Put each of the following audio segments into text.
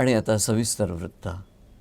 आणि आता सविस्तर वृत्त.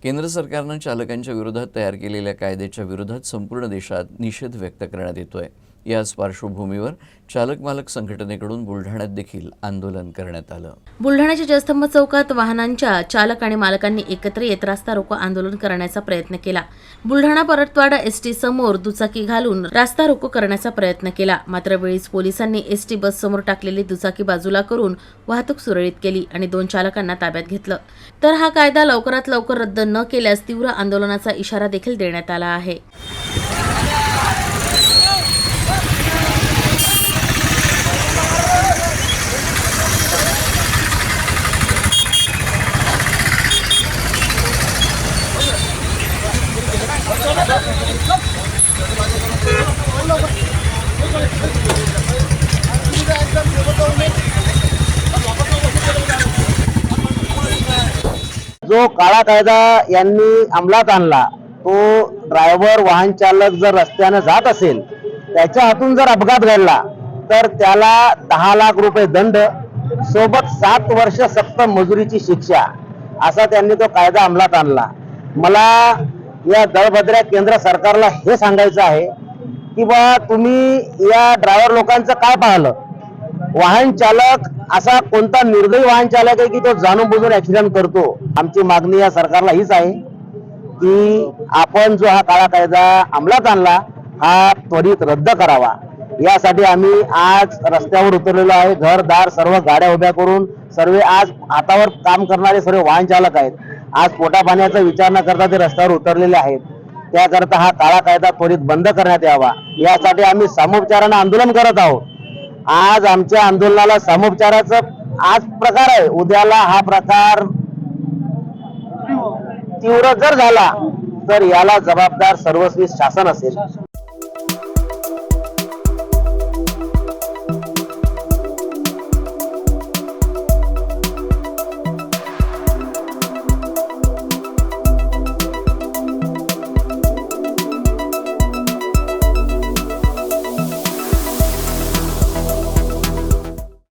केंद्र सरकारनं चालकांच्या विरोधात तयार केलेल्या कायद्याच्या विरोधात संपूर्ण देशात निषेध व्यक्त करण्यात येतो आहे याच पार्श्वभूमीवर चालक मालक संघटनेकडून बुलढाण्यात देखील आंदोलन करण्यात आलं. बुलढाण्याच्या जयस्तंभ चौकात वाहनांच्या चालक आणि मालकांनी एकत्र येत रास्ता रोको आंदोलन करण्याचा प्रयत्न केला. बुलढाणा परतवाडा एसटी समोर दुचाकी घालून रास्ता रोको करण्याचा प्रयत्न केला. मात्र वेळीच पोलिसांनी एसटी बस समोर टाकलेली दुचाकी बाजूला करून वाहतूक सुरळीत केली आणि दोन चालकांना ताब्यात घेतलं. तर हा कायदा लवकरात लवकर रद्द न केल्यास तीव्र आंदोलनाचा इशारा देखील देण्यात आला आहे. जो काळा कायदा यांनी अंमलात आणला तो ड्रायव्हर वाहन चालक जर रस्त्यानं जात असेल त्याच्या हातून जर अपघात घडला तर त्याला दहा लाख रुपये दंड सोबत सात वर्ष सक्त मजुरीची शिक्षा असा त्यांनी तो कायदा अंमलात आणला. मला या दळभद्र्या केंद्र सरकारला हे सांगायचं आहे की बा तुम्ही या ड्रायव्हर लोकांचं काय पाहिलं? वाहन चालक असा कोणता निर्दयी वाहन चालक आहे की तो जाणून बुजून ऍक्सिडेंट करतो? आमची मागणी या सरकारला हीच आहे की आपण जो हा काळा कायदा अंमलात आणला हा त्वरित रद्द करावा. यासाठी आम्ही आज रस्त्यावर उतरलेलो आहे. घरदार सर्व गाड्या उभ्या करून सर्व आज हातावर काम करणारे सर्व वाहन चालक आहेत. आज पोटा पाण्याचा विचार न करता ते रस्त्यावर उतरलेले आहेत. त्याकरता हा काळा कायदा त्वरित बंद करण्यात यावा. यासाठी आम्ही सामोपचारानं आंदोलन करत आहोत. आज आमच्या आंदोलनाला सामोपचाराचा आज प्रकार आहे. उद्याला हा प्रकार तीव्र जर झाला तर याला जबाबदार सर्वस्वी शासन असेल.